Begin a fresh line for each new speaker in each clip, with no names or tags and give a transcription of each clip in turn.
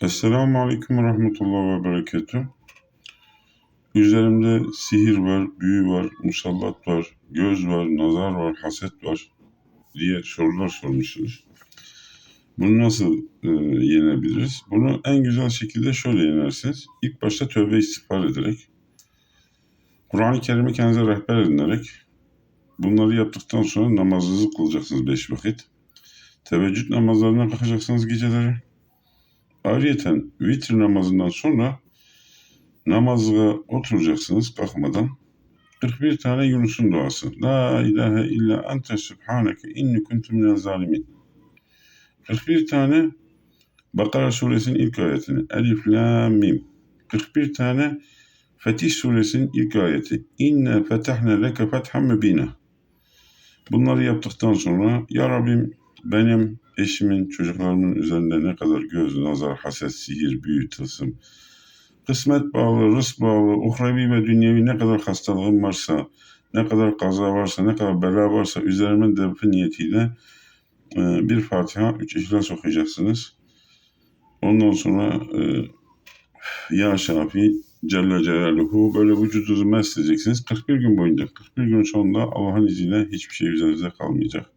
Esselamu Aleyküm ve Rahmetullah ve Berekatuhu. Üzerimde sihir var, büyü var, musallat var, göz var, nazar var, haset var diye sorular sormuşsunuz. Bunu nasıl e, yenebiliriz? Bunu en güzel şekilde şöyle yenersiniz. İlk başta tövbe istiğfar ederek, Kur'an-ı Kerim'i kendinize rehber edinerek, bunları yaptıktan sonra namazınızı kılacaksınız beş vakit. Teveccüd namazlarına kalkacaksınız geceleri. Ayrıyeten vitr namazından sonra namaza oturacaksınız kalkmadan. 41 tane Yunus'un duası. La ilahe illa ente subhaneke inni kuntu minel zalimin. 41 tane Bakara suresinin ilk ayetini. Elif, la, mim. 41 tane Fetih suresinin ilk ayeti. İnne fetahne leke fethan mübine. Bunları yaptıktan sonra Ya Rabbim benim eşimin, çocuklarımın üzerinde ne kadar göz, nazar, haset, sihir, büyü, tılsım, kısmet bağlı, rızk bağlı, uhrevi ve dünyevi ne kadar hastalığım varsa, ne kadar kaza varsa, ne kadar bela varsa üzerimin defi niyetiyle e, bir Fatiha, üç İhlas okuyacaksınız. Ondan sonra e, Ya Şafi, Celle Celaluhu böyle vücudunuzu mesleyeceksiniz. 41 gün boyunca. 41 gün sonunda Allah'ın izniyle hiçbir şey üzerinizde kalmayacak.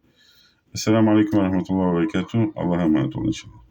Esselamu Aleyküm ve Rahmetullah ve Berekatuhu. Allah'a emanet olun inşallah.